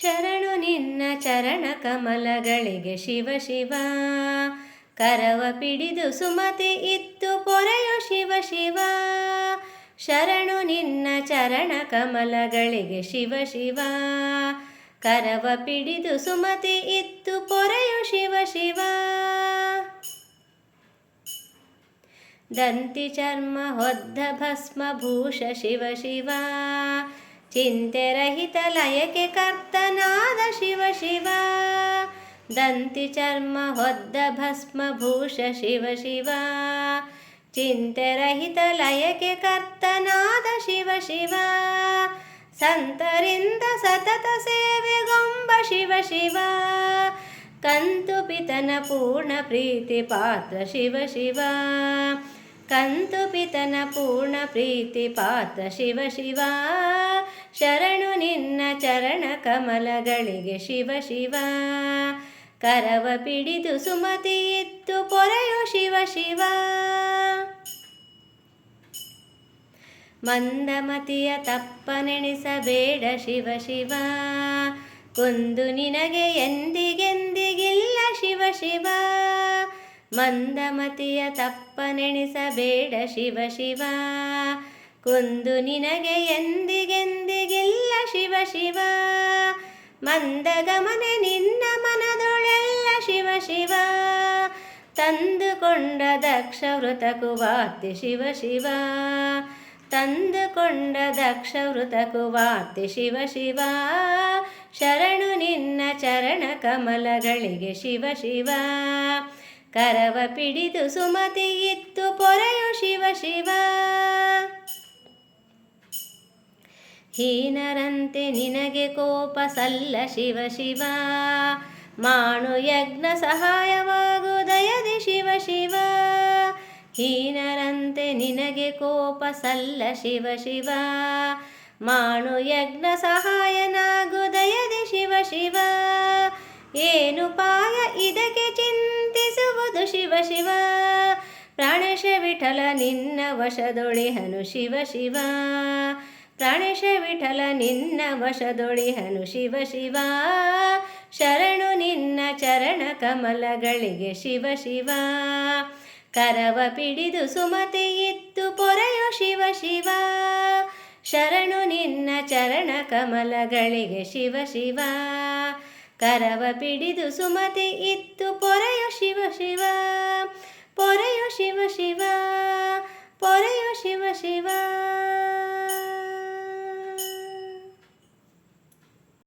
ಶರಣು ನಿನ್ನ ಚರಣ ಕಮಲಗಳಿಗೆ ಶಿವ ಶಿವ. ಕರವ ಪಿಡಿದು ಸುಮತಿ ಇತ್ತು ಪೊರೆಯು ಶಿವ ಶಿವ. ಶರಣು ನಿನ್ನ ಚರಣ ಕಮಲಗಳಿಗೆ ಶಿವ ಶಿವ. ಕರವ ಪಿಡಿದು ಸುಮತಿ ಇತ್ತು ಪೊರೆಯು ಶಿವ ಶಿವ. ದಂತಿ ಚರ್ಮ ಹೊದ್ದ ಭಸ್ಮ ಭೂಷ ಶಿವ ಶಿವ. ಚಿಂತೆ ರಹಿತ ಲಯಕ್ಕೆ ಕರ್ತನಾದ ಶಿವ ಶಿವ ದಂತಿ ಚರ್ಮ ಹೊದ್ದ ಭಸ್ಮ ಭೂಷ ಶಿವ ಶಿವ ಚಿಂತೆ ರಹಿತ ಲಯಕ್ಕೆ ಕರ್ತನಾದ ಶಿವ ಶಿವ ಸಂತರಿಂದ ಸತತ ಸೇವೆಗೊಂಬ ಶಿವ ಶಿವ ಕಂತು ಪಿತನ ಪೂರ್ಣ ಪ್ರೀತಿ ಪಾತ್ರ ಶಿವ ಶಿವ ಕಂತು ಪಿತನ ಪೂರ್ಣ ಪ್ರೀತಿ ಪಾತ್ರ ಶಿವ ಶಿವ. ಶರಣು ನಿನ್ನ ಚರಣ ಕಮಲಗಳಿಗೆ ಶಿವ ಶಿವ. ಕರವ ಪಿಡಿದು ಸುಮತಿ ಇತ್ತು ಪೊರೆಯು ಶಿವ ಶಿವ. ಮಂದಮತಿಯ ತಪ್ಪನೆಣಿಸಬೇಡ ಶಿವ ಶಿವ. ಕೊಂದು ನಿನಗೆ ಎಂದಿಗೆಂದಿಗಿಲ್ಲ ಶಿವ ಶಿವ. ಮಂದಮತಿಯ ತಪ್ಪನೆಣಿಸಬೇಡ ಶಿವ ಶಿವ. ಕೊಂದು ನಿನಗೆ ಎಂದಿಗೆಂದಿಗಿಲ್ಲ ಶಿವ ಶಿವ. ಮಂದಗಮನೆ ನಿನ್ನ ಮನದೊಳೆಲ್ಲ ಶಿವ ಶಿವ. ತಂದುಕೊಂಡ ದಕ್ಷ ವೃತ ಕುವಾರ್ತಿ ಶಿವ ಶಿವ. ತಂದುಕೊಂಡ ದಕ್ಷ ವೃತ ಕುವಾರ್ತಿ ಶಿವ ಶಿವ. ಶರಣು ನಿನ್ನ ಚರಣ ಕಮಲಗಳಿಗೆ ಶಿವ ಶಿವ. ಕರವ ಪಿಡಿದು ಸುಮತಿ ಇತ್ತು ಪೊರೆಯು ಶಿವ ಶಿವ. ಹೀನರಂತೆ ನಿನಗೆ ಕೋಪ ಸಲ್ಲ ಶಿವ ಶಿವ. ಮಾಣು ಯಜ್ಞ ಸಹಾಯವಾಗು ದಯದಿ ಶಿವ ಶಿವ. ಹೀನರಂತೆ ನಿನಗೆ ಕೋಪ ಸಲ್ಲ ಶಿವ ಶಿವ. ಮಾಣು ಯಜ್ಞ ಸಹಾಯನಾಗು ದಯದಿ ಶಿವ ಶಿವ. ಏನು ಚಿಂತಿಸುವುದು ಶಿವ ಶಿವ. ಪ್ರಾಣೇಶ ವಿಠಲ ನಿನ್ನ ವಶದೊಳಿ ಹನು ಶಿವ ಶಿವ. ಪ್ರಾಣೇಶ ವಿಠಲ ನಿನ್ನ ವಶದೊಳಿ ಹನು ಶಿವ ಶಿವ. ಶರಣು ನಿನ್ನ ಚರಣ ಕಮಲಗಳಿಗೆ ಶಿವ ಶಿವ. ಕರವ ಪಿಡಿದು ಸುಮತಿ ಇತ್ತು ಪೊರೆಯೋ ಶಿವ ಶಿವ. ಶರಣು ನಿನ್ನ ಚರಣ ಕಮಲಗಳಿಗೆ ಶಿವ ಶಿವ. ಕರವ ಪಿಡಿದು ಸುಮತಿ ಇತ್ತು ಪೊರೆಯೋ ಶಿವ ಶಿವ. ಶಿವ ಶಿವ ಪೊರೆಯು ಶಿವ ಶಿವ